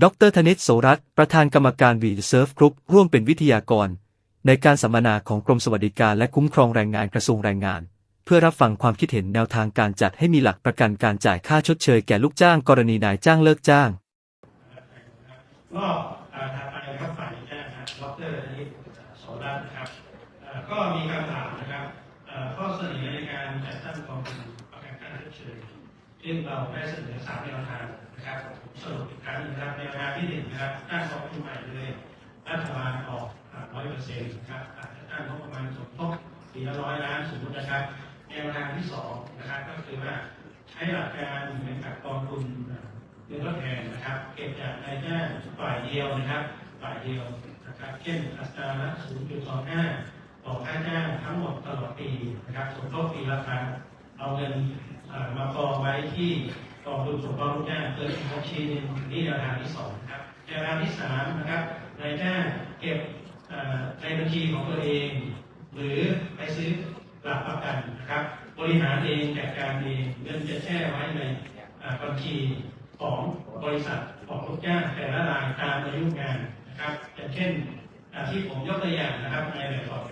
ดรธนิตโสรัตน์ประธานกรรมการวีเซิร์ฟกรุ๊ปร่วมเป็นวิทยากร ในการสัมมนาของกรมสวัสดิการและคุ้มครองแรงงานกระทรวงแรงงาน เพื่อรับฟังความคิดเห็นแนวทางการจัดให้มีหลักประกันการจ่ายค่าชดเชยแก่ลูกจ้างกรณีนายจ้างเลิกจ้างก็อาถัดไปครับฝ่ายแจ้งนะครับดรธนิตโสรัตน์นะครับก็มีคำถามนะครับข้อเสนอในการจัดตั้งกองทุนประกันค่าชดเชยซึ่งเราได้เสนอสามแนวทาง นะครับผมสรุปอีกครั้งหนึงนะครับแนวทาที่หนึ่งนะครับตั้งกองทุนใหม่เลยรัฐบาลออกร้อยเปอร์เซ็นต์นะครับอาจจะตั้งงบประมาณสมทบปีละร้อยล้านสมมตินะครับแนวทางที่สองนะครับก็คือว่าใช้หลักการเหมือนกับกองทุนเงินทดแทนนะครับ เก็บจากนายจ้างฝ่ายเดียวนะครับฝ่ายเดียวนะครับ เช่นอัตราละ0.25ต่อค่าจ้างทั้งหมดตลอดปีนะครับสมทบปีละครั้งเอาเงินมากองไว้ที่ กองทุนสงเคราะห์ลูกจ้างเกิดบัญชีหนึงนี่แนวทางที่สองนะครับแนวทางที่สามนะครับนายจ้างเก็บในบัญชีของตัวเอง หรือไปซื้อหลักประกันนะครับ บริหารเองจัดการเองเงินจะแช่ไว้ในบัญชีของบริษัทของลูกจ้างแต่ละรายตามอายุงานนะครับอย่างเช่นที่ผมยกตัวอย่างนะครับในแบบสอบถามอ่าณ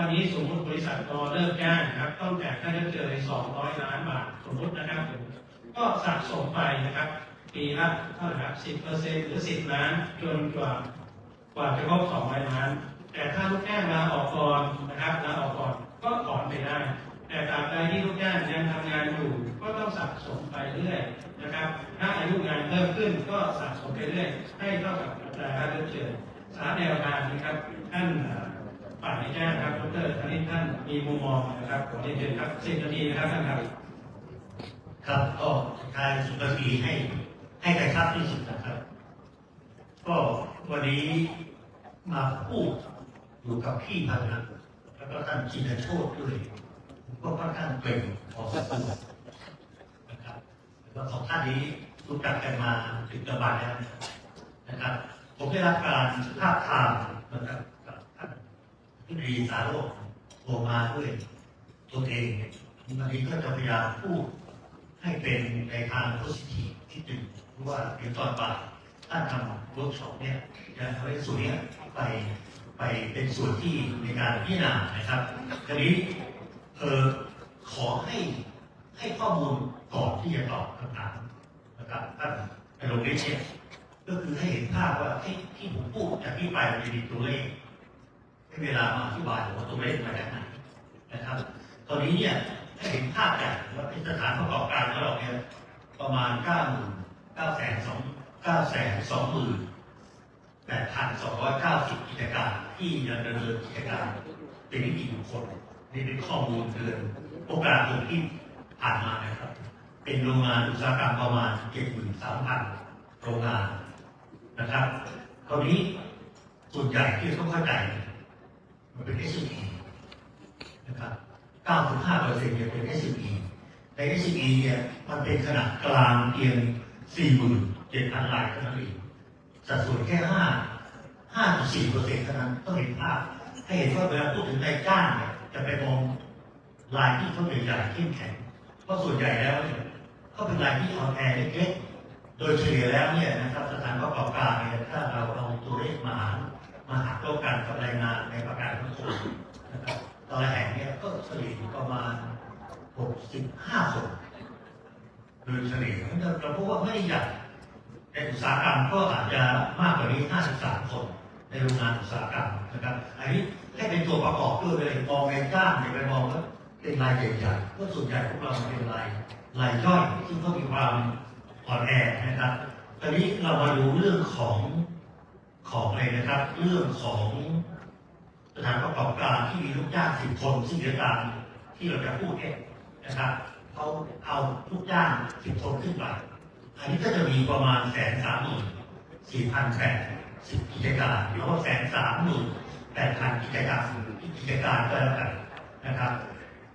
วันนี้สมมติบริษัทรอเลิกจ้างนะครับ ต้องจ่ายค่าชดเชย200ล้านบาทสมมตินะครับก็สะสมไปนะครับ ปีละเท่าไหร่ครับ10เปอร์เซ็นต์หรือ10ล้านจนกว่ากว่าจะครบ200ล้าน แต่ถ้าลูกจ้างลาออกก่อนนะครับลาออกก่อนก็ถอนไปได้ แต่ตราบใดที่ลูกจ้างยังทำงานอยู่ก็ต้องสะสมไปเรื่อยนะครับ ถ้าอายุงานเพิ่มขึ้นก็สะสมไปเรื่อยให้เท่ากับอัตราค่าชดเชยสามแนวทางนะครับท่าน เอ่าในจ้าครับดรธนิตท่านมีมุมมองนะครับขอเรียนเชิญครับสิบนาทีนะครับท่านครับ ครับก็ทายสุนทรีให้ให้กระชับที่สุดนะครับ ก็วันนี้มาพูดอยู่กับพี่พันนะแล้วก็ท่านจินโชตด้วยผมก็ค่อนข้างเกรงพอสมควรนะครับแล้วสองท่านนี้รู้จักกันมาถึงกระบาดแล้วนะครับ ผมได้รับการทาบทามนะครับ ที่ดีสารโลกโทรมาด้วยตัวเองวันนี้ก็จะพยายามพูดให้เป็นในทางโพสิทีฟที่ดึงเพราะว่าเดี๋ยวตอนบ่ายท่านทำเวิร์กช็อปเนี่ยจะทำให้ส่วนนี้ไปไปเป็นส่วนที่ในการพิจารณานะครับทีนี้เออขอให้ให้ข้อมูลก่อนที่จะตอบคำถามนะครับท่านในโรงเรียนเนี่ยก็คือให้เห็นภาพว่าที่ที่ผมพูดจากที่ไปมันจะมีตัวเลข เวลามาอธิบายว่าตัวเลขมาจากไหนนะครับ ตอนนี้เนี่ยเห็นภาพใหญ่ว่าสถานประกอบการของเราเนี่ยประมาณ9 9 0 0 0 9 2 8,290 กิจการที่ยังดำเนินกิจการเป็นนิติบุคคลนี่เป็นข้อมูลเดือนโอกาสที่ผ่านมานะครับ เป็นโรงงานอุตสาหกรรมประมาณ 73,000 โรงงานนะครับ คราวนี้ส่วนใหญ่ที่ต้องเข้าใจ มันเป็น SME นะครับ95เปอร์เซ็นต์เนี่ยเป็น SME ใน SME เองเนี่ยมันเป็นขนาดกลางเพียง47,000รายเท่านั้นเองสัดส่วนแค่5 5.4เปอร์เซ็นต์เท่านั้นต้องเห็นภาพให้เห็นว่าเวลาพูดถึงนายจ้างเนี่ยจะไปมองรายที่เขาใหญ่ๆเข้มแข็งเพราะส่วนใหญ่แล้วเนี่ยเขาเป็นรายที่อ่อนแอเล็กๆ โดยเฉลี่ยแล้วเนี่ยนะครับสถานประกอบการเนี่ยถ้าเราเอาตัวเลขมาหาร มาหักลบกันกับแรงงานในประกันสังคมนะครับตอนแห่งเนี่ยก็เฉลี่ยประมาณ 65 คนโดยเฉลี่ยเราพบว่าไม่ได้ใหญ่ในอุตสาหกรรมก็อาจจะมากกว่านี้ 53 คน ในโรงงานอุตสาหกรรมนะครับ อันนี้ให้เป็นตัวประกอบด้วยเลยมองในจ้างอย่าไปมองว่าเป็นรายใหญ่ๆเพราะส่วนใหญ่พวกเราเป็นรายรายย่อยซึ่งก็มีความอ่อนแอนะครับตอนนี้เรามาดูเรื่องของ ของอะไรนะครับ เรื่องของสถานประกอบการที่มีลูกจ้างสิบคนซึ่งเดียวตามที่เราจะพูดเนี่ยนะครับเขาเอาลูกจ้างสิบคนขึ้นไปอันนี้ก็จะมีประมาณแสนสามหมื่นสี่พันแปดสิบกิจการหรือว่าแสนสามหมื่นแปดพันกิจการกิจการก็แล้วกันนะครับ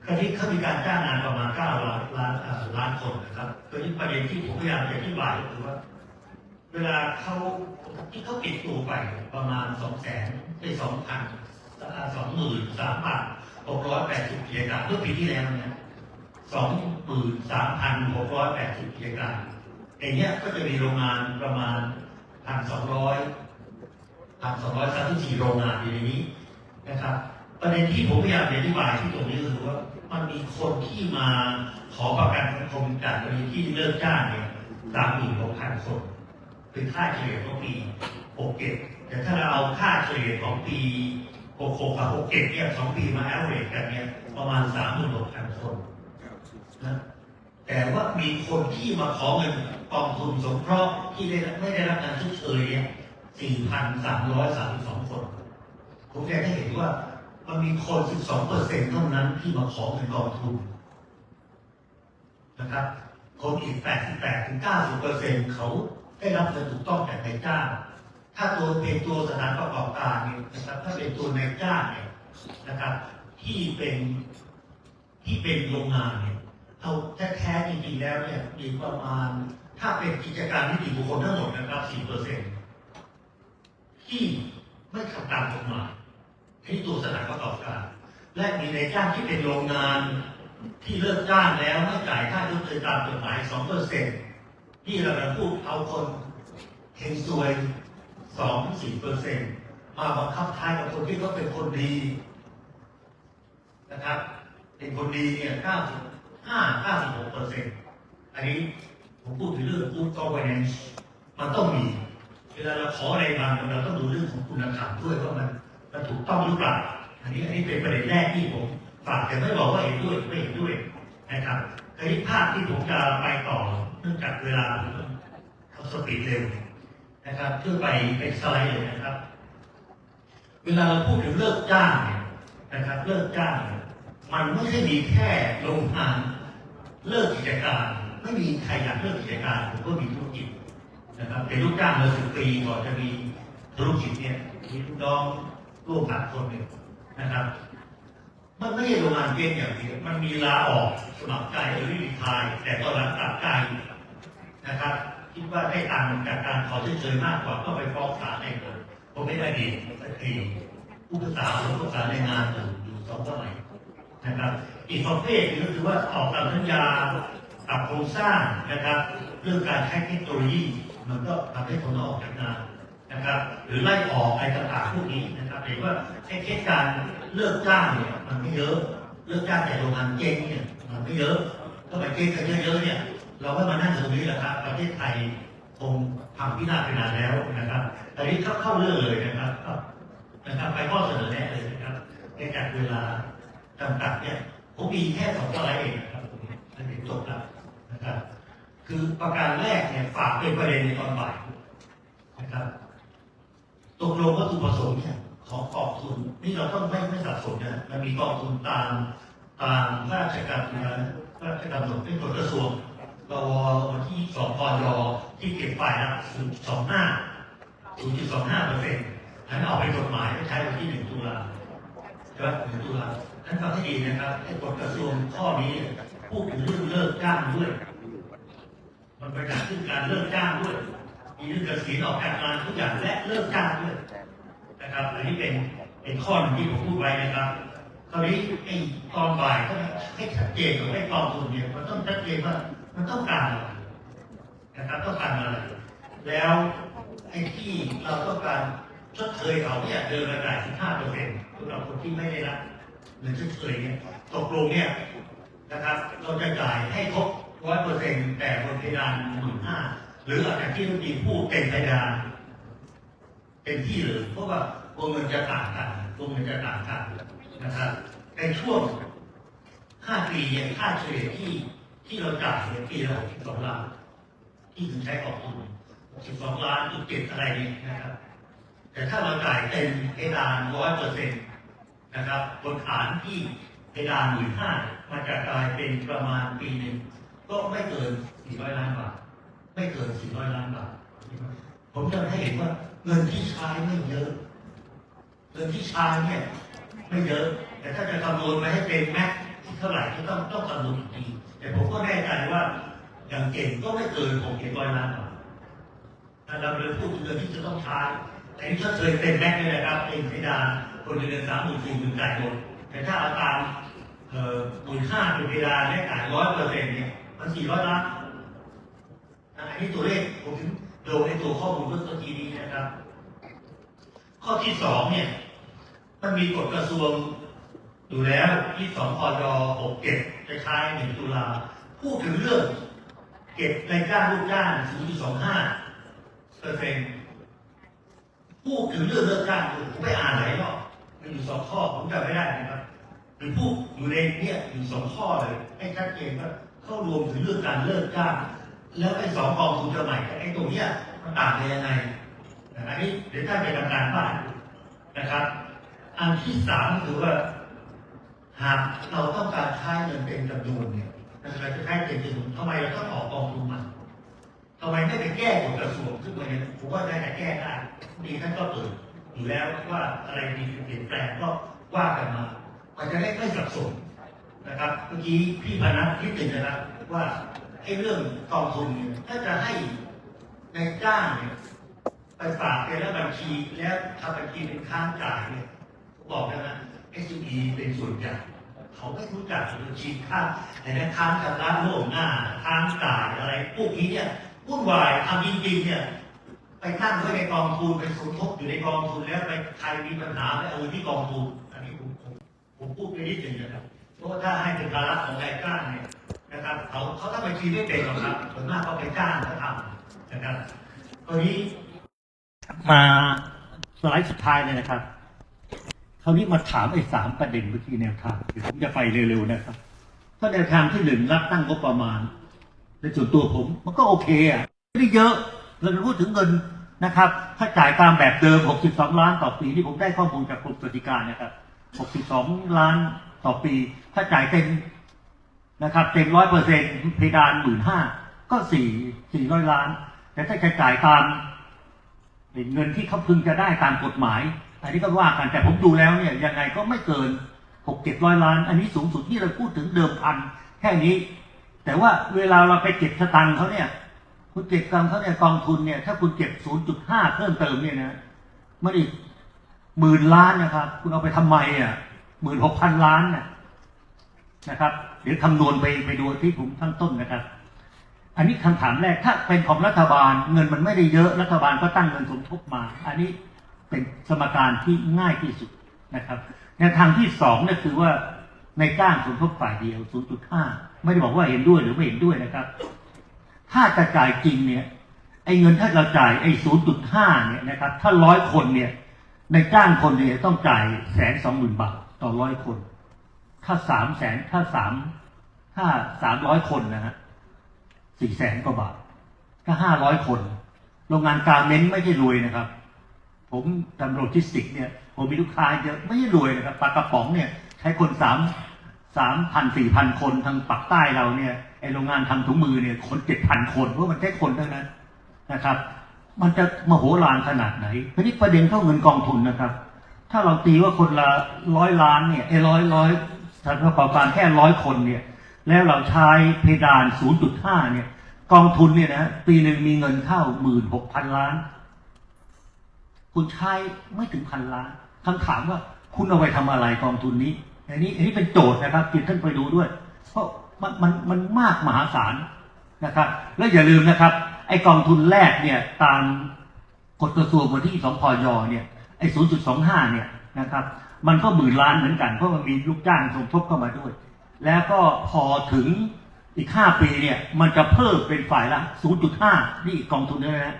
คราวนี้เขามีการจ้างงานประมาณเก้าล้านล้านคนนะครับตัวนี้ประเด็นที่ผมพยายามจะอธิบายก็คือว่า เวลาเขาที่เขาปิดตัวไปประมาณสองแสนไปสองพันสองหมื่นสามพันหกร้อยแปดสิบกิจการเมื่อปีที่แล้วเนี่ยสองหมื่นสามพันหกร้อยแปดสิบกิจการอย่างเงี้ยก็จะมีโรงงานประมาณพันสองร้อยพันสองร้อยสามสิบสี่โรงงานอยู่ในนี้นะครับประเด็นที่ผมพยายามอธิบายที่ตรงนี้ก็คือว่ามันมีคนที่มาขอประกันสังคมจากกรณีที่เลิกจ้างเนี่ยสามหมื่นหกพันคน เป็นค่าเฉลี่ยของปี 67 แต่ถ้าเราเอาค่าเฉลี่ยของปี 66 กับ 67 เนี่ยสองปีมาแอเวอเรกันเนี่ยประมาณ 36,000 คนนะแต่ว่ามีคนที่มาขอเงินกองทุนสงเคราะห์ที่ได้ไม่ได้รับการชดเชยเนี่ย 4,332 คน ผมอยากให้เห็นว่ามันมีคน 12เปอร์เซ็นต์เท่านั้นที่มาขอเงินกองทุนนะครับ คนอีก 88-90เปอร์เซ็นต์เขา ได้รับเงินถูกต้องจากนายจ้าง ถ้าตัวเป็นตัวสถานประกอบการเนี่ยนะครับถ้าเป็นตัวนายจ้างเนี่ยนะครับ ที่เป็นที่เป็นโรงงานเนี่ยเอาแท้ๆจริงๆแล้วเนี่ยมีประมาณ ถ้าเป็นกิจการนิติบุคคลทั้งหมดนะครับ4เปอร์เซ็นต์ที่ไม่ทำตามกฎหมายที่ตัวสถานประกอบการ และมีนายจ้างที่เป็นโรงงานที่เลิกจ้างแล้วไม่จ่ายค่าชดเชยตามกฎหมาย2เปอร์เซ็นต์ ที่เราจะพูดเอาคนเฮงซวย2 4เปอร์เซ็นต์มาบังคับท้ายกับคนที่เขาเป็นคนดีนะครับ เป็นคนดีเนี่ย95 96เปอร์เซ็นต์อันนี้ผมพูดถึงเรื่อง good governance มันต้องมี เวลาเราขออะไรบางเราต้องดูเรื่องของคุณธรรมด้วยว่ามันมันถูกต้องหรือเปล่าอันนี้อันนี้เป็นประเด็นแรกที่ผมฝากแต่ไม่บอกว่าเห็นด้วยไม่เห็นด้วยนะครับคราวนี้ภาพที่ผมจะไปต่อ เนื่องจากเวลาผมต้องเขาสปีดเร็วนะครับเพื่อไปไปสไลด์เลยนะครับ เวลาเราพูดถึงเลิกจ้างเนี่ยนะครับ เลิกจ้าง มันไม่ใช่มีแค่โรงงานเลิกกิจการ ไม่มีใครอยากเลิกกิจการผมก็มีธุรกิจนะครับเป็นลูกจ้างมาสิบปีก่อนจะมีธุรกิจเนี่ยมีลูกน้องร่วมพันคนเนี่ยนะครับมันไม่ใช่โรงงานเพียงอย่างเดียวมันมีลาออกสมัครใจหรือรีทาย แต่ตอนหลังกลับใจ นะครับ คิดว่าได้ตังจากการขอเฉยๆมากกว่าก็ไปฟ้องศาลเองเลยผมไม่ได้ดีสักทีผู้พิพากษาผู้พิพากษาในงานอยู่อยู่สองสมัยนะครับ อีกประเภทนึงก็คือว่าออกตามสัญญาปรับโครงสร้างนะครับ เรื่องการใช้เทคโนโลยี มันก็ทำให้คนออกจากงานนะครับ หรือไล่ออกอะไรต่างๆพวกนี้นะครับเห็นว่าไอ้เทศการเลิกจ้างเนี่ยมันไม่เยอะเลิกจ้างแต่โรงงานเจ๊งเนี่ยมันไม่เยอะก็ไปเจ๊งกันเยอะๆเนี่ย เราก็มานั่งตรงนี้แหละครับประเทศไทยคงทำพินาศไปนานแล้วนะครับ แต่นี้เข้าเข้าเรื่องเลยนะครับนะครับไปข้อเสนอแนะเลยนะครับในจากเวลาจำกัดเนี่ยผมมีแค่สองสไลด์เองนะครับตรงนี้อันนี้จบแล้วนะครับ คือประการแรกเนี่ยฝากเป็นประเด็นในตอนบ่ายนะครับตกลงวัตถุประสงค์เนี่ยของกองทุนนี่เราต้องไม่ไม่สับสนนะมันมีกองทุนตามตามราชการราชการหนดเป็นกฎกระทรวง กววันที่สองพยที่เก็บฝ่ายละสองห้าศูนย์จุดสองห้าเปอร์เซ็นต์อันนั้นออกเป็นกฎหมายใช้วันที่หนึ่งตุลาใช่ไหมหนึ่งตุลาท่านฟังให้ดีนะครับไอ้กฎกระทรวงข้อนี้พูดถึงเรื่องเลิกจ้างด้วย มันไปจากขึ้นการเลิกจ้างด้วย มีเรื่องเกษียณออกจากงานทุกอย่างและเลิกจ้างด้วยนะครับอันนี้เป็นเป็นข้อหนึ่งที่ผมพูดไว้นะครับคราวนี้ไอ้ตอนบ่ายก็ให้ชัดเจนกับไอ้กองทุนเนี่ยมันต้องชัดเจนว่า มันต้องการอะไรนะครับต้องการอะไร แล้วไอ้ที่เราต้องการชดเชยเขาเนี่ยเดินมาจ่าย15เปอร์เซ็นต์สำหรับคนที่ไม่ได้รับเงินชดเชยเนี่ยตกลงเนี่ยนะครับเราจะจ่ายให้ครบร้อยเปอร์เซ็นต์แต่บนเพดานหมื่นห้าหรืออาจจะที่เมื่อกี้พูดเต็มเพดานเต็มที่เลยเพราะว่าวงเงินจะต่างกันวงเงินจะต่างกันนะครับในช่วงห้าปีเนี่ยค่าเฉลี่ยที่ ที่เราจ่ายเนี่ยปีละสิบสองล้าน ที่ถึงใช้ออกทุนสิบสองล้านจุดเจ็ดอะไรเนี่ยนะครับ แต่ถ้าเราจ่ายเต็มเพดานร้อยเปอร์เซ็นต์นะครับบนฐานที่เพดานหมื่นห้ามันจะกลายเป็นประมาณปีหนึ่งก็ไม่เกินสี่ร้อยล้านบาท ไม่เกินสี่ร้อยล้านบาท ผมจะให้เห็นว่าเงินที่ใช้ไม่เยอะ เงินที่ใช้เนี่ย ไม่เยอะ แต่ถ้าจะคำนวณมาให้เป็นแม็กซ์เท่าไหร่ก็ต้องต้องคำนวณอีกที แต่ผมก็แน่ใจว่าอย่างเก่งก็ไม่เกินหกเจ็ดร้อยล้านบาทถ้าเราเลยพูดถึงเงินที่จะต้องใช้แต่ที่ถ้าเคยเต็มแม็กซ์เลยนะครับเต็มเพดานคนเดือนสามหมื่นสี่หมื่นจ่ายหมดแต่ถ้าเอาตามเอ่อหมื่าเป็นเพดาและจ่ายร้อยเปอร์เซ็นต์เนี่ยมันสี่ร้อยล้านอันนี้ตัวเลขผมถึงดูในตัวข้อมูลเมื่อกี้นี้นะครับ ข้อที่สองเนี่ย มันมีกฎกระทรวง อยู่แล้วที่สองพยหกเก็บคล้ายๆหนึ่งตุลาพูดถึงเรื่อง เก็บในจ้างลูกจ้าง0.25เปอร์เซ็นต์พูดถึงเรื่องเลิกจ้างผมไปอ่านหลายรอบมันอยู่สองข้อผมจำไม่ได้นะครับหรือพูดอยู่ในเนี่ยอยู่สองข้อเลยให้ชัดเจนว่าเข้ารวมถึงเรื่องการเลิกจ้างแล้วไอ้สองกองทุนจะใหม่กับไอ้ตรงเนี้ยมันต่างกันยังไงอันนี้เดี๋ยวท่านไปทำการบ้านนะครับ อันที่สามคือว่า หากเราต้องการใช้เงินเป็นจำนวนเนี่ยเราจะใช้เป็นจำนวนทำไมเราต้องออกกองทุนม่ทำไมไม่ไปแก้กฎกระทรวงซึ่งมันนี่ยผมว่าได้แต่แก้ได้ดีท่านก็เปิดอยู่แล้วว่าอะไรมีเปลี่ยนแปลงก็ว่ากันมา มันจะได้ไม่สับสนนะครับ เมื่อกี้พี่พนัทที่ติดนะครับว่าไอ้เรื่องกองทุนเนี่ยถ้าจะให้ในจ้างเนี่ยไปฝากเป็นแล้วบัญชีแล้วทำบัญชีเป็นค้างจ่ายเนี่ยบอกแล้วนะ SME เป็นส่วนใหญ่เขาไม่รู้จักบัญชีค้าแต่ในค้างชำระล่งหน้าค้างจ่ายอะไร พวกนี้เนี่ยวุ่นวายทำจริงๆเนี่ยไปตั้งไว้ในกองทุนไปสมทบอยู่ในกองทุนแล้วไปใครมีปัญหาไปเอาที่กองทุนอันนี้ผมผมผมพูดไปนิดหนึ่งนะครับเพราะว่าถ้าให้เป็นภาระของนายจ้างเนี่ยนะครับเขาเขาทำบัญชีไม่เป็นหรอกครับส่วนมากเขาไปจ้างเขาทำนะครับตอนนี้มาสไลด์สุดท้ายเลยนะครับ คราวนี้มาถามไอ้สามประเด็นเมื่อกี้แนวทางเดี๋ยวผมจะไปเร็วๆนะครับ ถ้าแนวทางที่หนึ่งรับตั้งงบประมาณในส่วนตัวผม มันก็โอเคอะไม่ได้เยอะเราจะพูดถึงเงินนะครับ ถ้าจ่ายตามแบบเดิม 62 ล้านต่อปีที่ผมได้ข้อมูลจากกรมสวัสดิการนะครับ 62 ล้านต่อปี ถ้าจ่ายเต็มนะครับเต็มร้อยเปอร์เซ็นต์เพดานหมื่นห้าก็สี่สี่ร้อยล้าน แต่ถ้าจะจ่ายตามเงินที่เขาพึงจะได้ตามกฎหมาย อันนี้ก็ว่ากันแต่ผมดูแล้วเนี่ยยังไงก็ไม่เกินหกเจ็ดร้อยล้าน อันนี้สูงสุดที่เราพูดถึงเดิมพันแค่นี้ แต่ว่าเวลาเราไปเก็บสตังค์เขาเนี่ย คุณเก็บกองค์เขาเนี่ยกองทุนเนี่ย ถ้าคุณเก็บศูนย์จุดห้าเพิ่มเติมเนี่ยนะมันอีกหมื่นล้านนะครับ คุณเอาไปทำไมอะหมื่นหกพันล้านนะนะครับ เดี๋ยวคำนวณไปไปดูที่ผมทั้งต้นนะครับ อันนี้คำถามแรกถ้าเป็นของรัฐบาล เงินมันไม่ได้เยอะรัฐบาลก็ตั้งเงินสมทบมา อันนี้ เป็นสมการที่ง่ายที่สุดนะครับแนวทางที่สองนี่คือว่าในจ้างสมทบฝ่ายเดียว 0.5 ไม่ได้บอกว่าเห็นด้วยหรือไม่เห็นด้วยนะครับ ถ้าจะจ่ายจริงเนี่ยไอ้เงินถ้าเราจ่ายไอ้ 0.5 เนี่ยนะครับ ถ้าร้อยคนเนี่ย ในจ้างคนเนี่ยต้องจ่ายแสนสองหมื่นบาทต่อร้อยคน ถ้าสามแสนถ้าสามถ้าสามร้อยคนนะฮะสี่แสนกว่าบาทก็ห้าร้อยคน โรงงานการเม้นไม่ใช่รวยนะครับ ผมทำโลจิสติกส์เนี่ยผมมีลูกค้าเยอะไม่ใช่รวยนะครับปลากระป๋องเนี่ยใช้คนสามสามพันสี่พันคนทางปักใต้เราเนี่ยไอโรงงานทำถุงมือเนี่ยคนเจ็ดพันคนเพราะมันแค่คนเท่านั้นนะครับ มันจะมโหฬารขนาดไหนทีนี้ประเด็นเข้าเงินกองทุนนะครับ ถ้าเราตีว่าคนละร้อยล้านเนี่ยไอร้อยร้อยสถานประกอบการแค่ร้อยคนเนี่ยแล้วเราใช้เพดาน 0.5 เนี่ย กองทุนเนี่ยนะปีหนึ่งมีเงินเข้าหมื่นหกพันล้าน คุณใช้ไม่ถึงพันล้านคำถามว่าคุณเอาไปทำอะไรกองทุนนี้ อันนี้อันนี้เป็นโจทย์นะครับที่ท่านไปดูด้วย เพราะมันมันมันมากมหาศาลนะครับ แล้วอย่าลืมนะครับ ไอ้กองทุนแรกเนี่ยตามกฎกระทรวงวันที่สองพยเนี่ยไอ้0.25เนี่ยนะครับมันก็หมื่นล้านเหมือนกันเพราะมันมีลูกจ้างสมทบเข้ามาด้วย แล้วก็พอถึงอีก5ปีเนี่ยมันจะเพิ่มเป็นฝ่ายละ 0.5 นี่อีกกองทุนด้วยนะ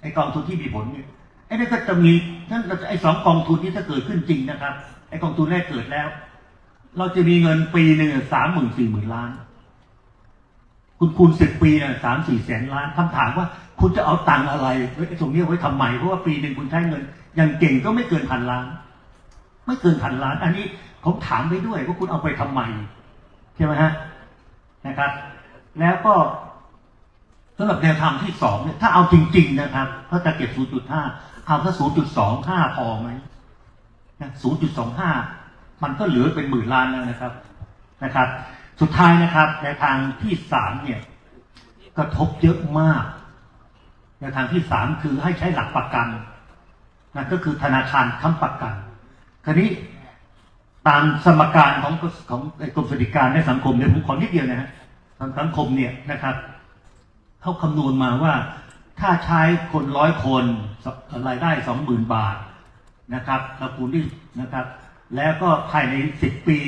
ไอ้กองทุนที่มีผลเนี่ย ไอ้นี่นก็จะมีนั่นเราจะไอ้สองกองทุนที่ถ้าเกิดขึ้นจริงนะครับ ไอ้กองทุนแรกเกิดแล้ว เราจะมีเงินปีหนึ่งสามหมื่นสี่หมื่นล้าน คุณคูณสิบปีเนี่ยสามสี่แสนล้านคำถามว่าคุณจะเอาตังค์อะไรไว้ตรงนี้ไว้ทำไมเพราะว่าปีหนึ่งคุณใช้เงิน อย่างเก่งก็ไม่เกินพันล้าน ไม่เกินพันล้าน อันนี้ผมถามไปด้วยว่าคุณเอาไปทำไมใช่ไหมฮะนะครับ แล้วก็สำหรับแนวทางที่สองเนี่ยถ้าเอาจริง ๆ นะครับ ถ้าจะเก็บ 0.5 เอาถ้า0.25พอไหมนะ0.25มันก็เหลือเป็นหมื่นล้านแล้วนะครับนะครับ สุดท้ายนะครับแนวทางที่สามเนี่ยกระทบเยอะมากแนวทางที่สามคือให้ใช้หลักประกันนั่นก็คือธนาคารค้ำประกัน คราวนี้ตามสมการของของกรมสวัสดิการและสังคมเนี่ยผมขอนิดเดียวนะฮะสังคมเนี่ยนะครับเขาคำนวณมาว่า ถ้าใช้คนร้อยคนรายได้สองหมื่นบาทนะครับเราคูณด้วยนะครับ แล้วก็ภายในสิบปี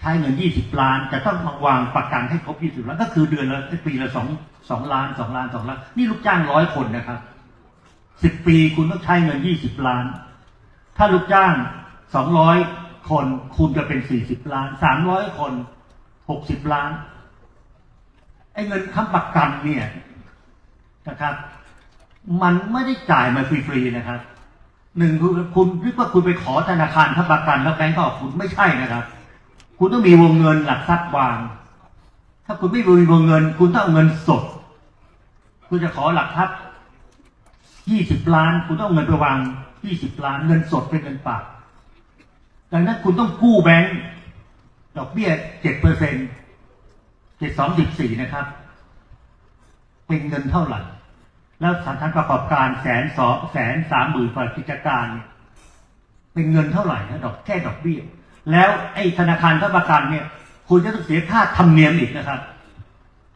ใช้เงินยี่สิบล้านจะต้องมาวางประกันให้ครบยี่สิบล้านก็คือเดือนละปีละสองสองล้านสองล้านสองล้าน นี่ลูกจ้างร้อยคนนะครับสิบปีคุณต้องใช้เงินยี่สิบล้าน ถ้าลูกจ้างสองร้อยคนคุณจะเป็นสี่สิบล้านสามร้อยคนหกสิบล้านไอ้เงินค้ำประกันเนี่ย นะครับ มันไม่ได้จ่ายมาฟรีๆนะครับหนึ่งคือคุณคิดว่าคุณไปขอธนาคารค้ำประกันแล้วแบงก์ก็ออกคุณไม่ใช่นะครับ คุณต้องมีวงเงินหลักทรัพย์วาง ถ้าคุณไม่มีวงเงิน คุณต้องเอาเงินสด คุณจะขอหลักทรัพย์ยี่สิบล้าน คุณต้องเอาเงินไปวางยี่สิบล้านเงินสดเป็นเงินฝากดังนั้นคุณต้องกู้แบงก์ดอกเบี้ยเจ็ดเปอร์เซ็นเจ็ดสองสิบสี่นะครับ เป็นเงินเท่าไหร่ แล้วสถานประกอบการแสนสองแสนสามหมื่นฝ่ากิจการเนี่ยเป็นเงินเท่าไหร่นะดอกแค่ดอกเบี้ย แล้วไอ้ธนาคารค้ประกันเนี่ย คุณจะต้องเสียค่าธรรมเนียมอีกนะครับ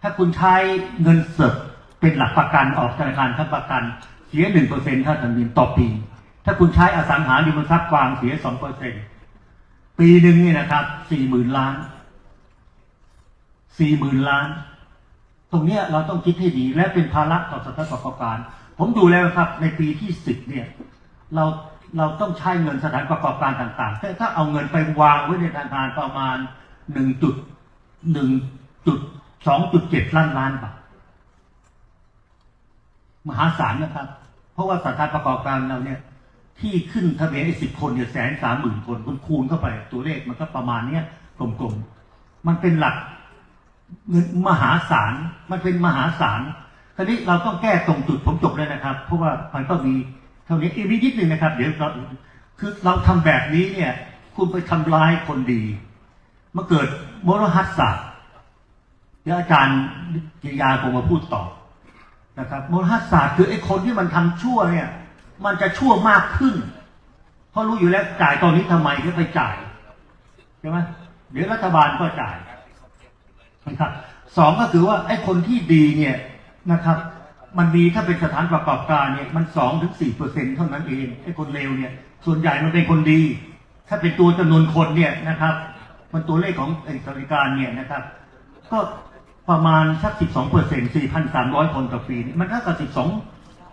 ถ้าคุณใช้เงินสดเป็นหลักประกันออกธนาคารค้ำประกัน เสียหนึ่งเปอร์เซ็นต์ค่าธรรมเนียมต่อปี ถ้าคุณใช้อสังหาริมทรัพย์วางเสียสองเปอร์เซ็นต์ปีหนึ่งเนี่ยนะครับสี่หมื่นล้านสี่หมื่นล้าน ตรงเนี้ยเราต้องคิดให้ดีและเป็นภาระต่อสถานประกอบการ ผมดูแล้วครับ ในปีที่สิบเนี่ย เราเราต้องใช้เงินสถานประกอบการต่างๆแต่ถ้าเอาเงินไปวางไว้ในธนาคารประมาณหนึ่งจุดหนึ่งจุดสองจุดเจ็ดล้านล้านบาทมหาศาลนะครับ เพราะว่าสถานประกอบการเราเนี่ย ที่ขึ้นทะเบียนไอ้สิบคนเนี่ยแสนสามหมื่นคนคุณคูณเข้าไป ตัวเลขมันก็ประมาณเนี้ยกลมๆมันเป็นหลัก เงินมหาศาลมันเป็นมหาศาลคราวนี้เราต้องแก้ตรงจุดผมจบเลยนะครับ เพราะว่ามันก็มีเท่านี้อีกนิดนึงนะครับ เดี๋ยวเราคือเราทำแบบนี้เนี่ย คุณไปทำร้ายคนดีมาเกิดมรหัสศาสตร์เดี๋ยวอาจารย์กิยาคงมาพูดต่อนะครับมรหัสศาสตร์คือไอ้คนที่มันทำชั่วเนี่ย มันจะชั่วมากขึ้นเพราะรู้อยู่แล้วจ่ายตอนนี้ทำไมก็ไปจ่ายใช่ไหมเดี๋ยวรัฐบาลก็จ่าย นะครับสองก็คือว่าไอ้คนที่ดีเนี่ยนะครับ มันมีถ้าเป็นสถานประกอบการเนี่ยมันสองถึงสี่เปอร์เซ็นเท่านั้นเองไอ้คนเลวเนี่ยส่วนใหญ่มันเป็นคนดี ถ้าเป็นตัวจำนวนคนเนี่ยนะครับ มันตัวเลขของไอ้สวัสดิการเนี่ยนะครับ ก็ประมาณสักสิบสองเปอร์เซ็นสี่พันสามร้อยคนต่อปีมันเท่ากับสิบสอง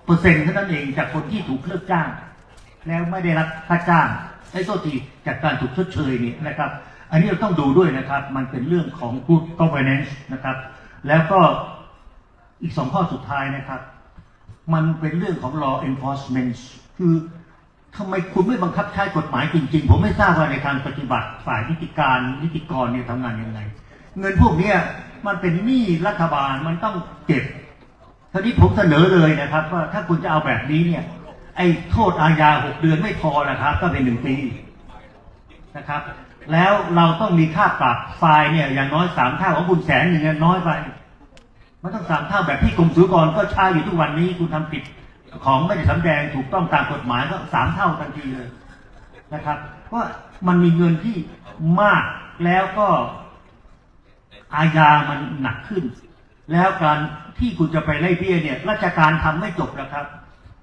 เปอร์เซ็นเท่านั้นเองจากคนที่ถูกเลิกจ้าง แล้วไม่ได้รับค่าจ้างไอ้โทษทีจากการถูกชดเชยเนี่ยนะครับ อันนี้เราต้องดูด้วยนะครับ มันเป็นเรื่องของ good governance นะครับ แล้วก็อีกสองข้อสุดท้ายนะครับ มันเป็นเรื่องของ law enforcement คือทำไมคุณไม่บังคับใช้กฎหมายจริง ๆ ผมไม่ทราบว่าในการปฏิบัติฝ่ายนิติการนิติกรเนี่ยทำงานยังไง เงินพวกนี้มันเป็นหนี้รัฐบาลมันต้องเก็บทีนี้ผมเสนอเลยนะครับ ว่าถ้าคุณจะเอาแบบนี้เนี่ย ไอ้โทษอาญาหกเดือนไม่พอนะครับ ก็เป็นหนึ่งปีนะครับ แล้วเราต้องมีค่าปรับไฟล์เนี่ยอย่างน้อยสามเท่าของคุณแสนหนึ่งเนี่ยน้อยไป มันต้องสามเท่าแบบที่กรมศุลกรก็ใช้อยู่ทุกวันนี้คุณทำผิดของไม่ได้สำแดงถูกต้องตามกฎหมายก็สามเท่าทันทีเลยนะครับเพราะมันมีเงินที่มากแล้วก็อาญามันหนักขึ้น แล้วการที่คุณจะไปไล่เบี้ยเนี่ยราชการทำไม่จบนะครับ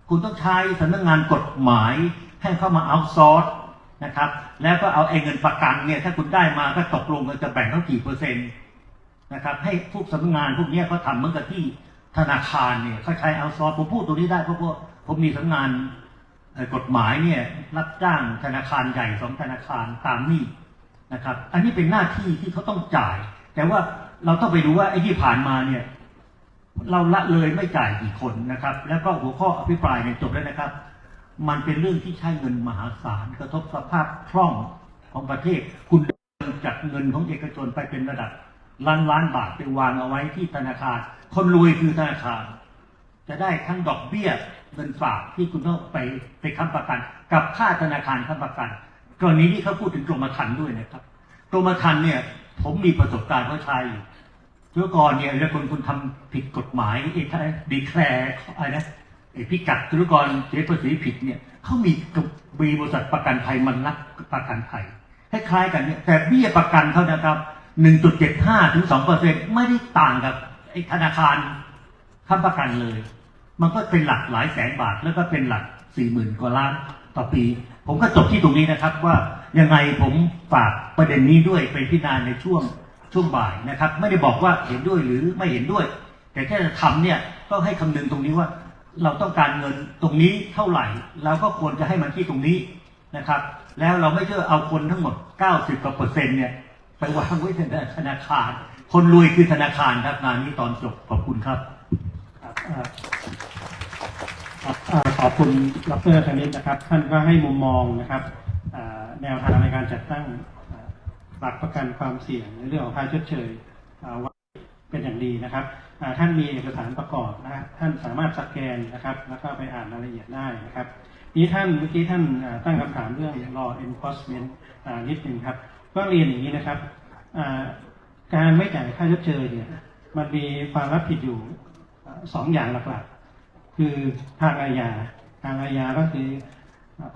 คุณต้องใช้สำนักงานกฎหมายให้เข้ามาเอาซอร์ส นะครับ แล้วก็เอาไอ้เงินประกันเนี่ยถ้าคุณได้มาก็ตกลงกันจะแบ่งเท่ากี่เปอร์เซ็นต์นะครับให้พวกสำนักงานพวกเนี้ยเขาทำเหมือนกับที่ธนาคารเนี่ยเขาใช้เอาซอร์สผมพูดตรงนี้ได้เพราะว่าผมมีสำนักงานกฎหมายเนี่ยรับจ้างธนาคารใหญ่สองธนาคารตามนี้นะครับ อันนี้เป็นหน้าที่ที่เขาต้องจ่าย แต่ว่าเราต้องไปดูว่าไอ้ที่ผ่านมาเนี่ยเราละเลยไม่จ่ายกี่คนนะครับ แล้วก็หัวข้ออภิปรายเนี่ยจบแล้วนะครับ มันเป็นเรื่องที่ใช้เงินมหาศาลกระทบสภาพคล่องของประเทศ คุณจากเงินของเอกชนไปเป็นระดับล้านล้านบาทไปวางเอาไว้ที่ธนาคาร คนรวยคือธนาคาร จะได้ทั้งดอกเบี้ยเงินฝากที่คุณต้องไปไปค้ำประกัน กับค่าธนาคารค้ำประกันกรณีนี้เขาพูดถึงกรมธรรม์ด้วยนะครับกรมธรรม์เนี่ย ผมมีประสบการณ์เขาใช้เมื่อก่อนเนี่ยเวลาคนคุณทำผิดกฎหมายเอกดีแคลร์อะไรนะ พิกัดธุรกรเสียภาษีผิดเนี่ยเขามีกบมีบริษัทประกันภัยมันรับประกันภัยคล้ายๆกันเนี่ยแต่เบี้ยประกันเขานะครับ 1.75ถึง2เปอร์เซ็นต์ไม่ได้ต่างกับไอธนาคารค้ำประกันเลย มันก็เป็นหลักหลายแสนบาท แล้วก็เป็นหลักสี่หมื่นกว่าล้านต่อปี ผมก็จบที่ตรงนี้นะครับว่ายังไงผมฝากประเด็นนี้ด้วยไปพิจารณาในช่วงช่วงบ่ายนะครับ ไม่ได้บอกว่าเห็นด้วยหรือไม่เห็นด้วย แต่แค่จะทำเนี่ยก็ให้คำนึงตรงนี้ว่า เราต้องการเงินตรงนี้เท่าไหร่เราก็ควรจะให้มันที่ตรงนี้นะครับ แล้วเราไม่ใช่เอาคนทั้งหมด 90กว่าเปอร์เซ็นต์เนี่ยไปวางไว้ในธนาคาร คนรวยคือธนาคารครับงานนี้ตอนจบขอบคุณครับครับครับเอ่อขอบคุณดรธนิตนะครับ ท่านก็ให้มุมมองนะครับแนวทางในการจัดตั้งหลักประกันความเสี่ยงในเรื่องของค่าชดเชยเอ่อไว้เป็นอย่างดีนะครับ ท่านมีเอกสารประกอบนะท่านสามารถสแกนนะครับแล้วก็ไปอ่านรายละเอียดได้นะครับนี้ท่านเมื่อกี้ท่านตั้งคำถามเรื่อง law enforcement นิดนึงครับก็เรียนอย่างนี้นะครับการไม่จ่ายค่าชดเชยเนี่ยมันมีความรับผิดอยู่สองอย่างหลักๆ คือทางอาญาทางอาญาก็คือ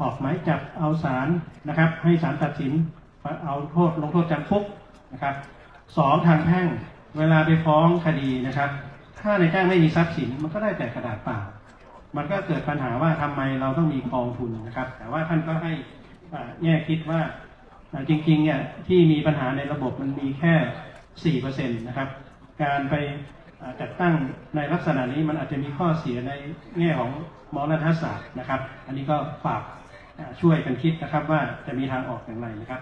ออกหมายจับเอาสารนะครับ ให้สารตัดสินเอาโทษลงโทษจำคุกนะครับสองทางแพ่ง เวลาไปฟ้องคดีนะครับ ถ้าในายจ้างไม่มีทรัพย์สินมันก็ได้แต่กระดาษเปล่า มันก็เกิดปัญหาว่าทำไมเราต้องมีกองทุนนะครับ แต่ว่าท่านก็ให้แง่คิดว่าจริงๆเนี่ยที่มีปัญหาในระบบมันมีแค่สี่เปอร์เซ็นต์นะครับ การไปจัดตั้งในลักษณะนี้มันอาจจะมีข้อเสียในแง่ของมรณศาสตร์นะครับ อันนี้ก็ฝากช่วยกันคิดนะครับว่าจะมีทางออกอย่างไรนะครับ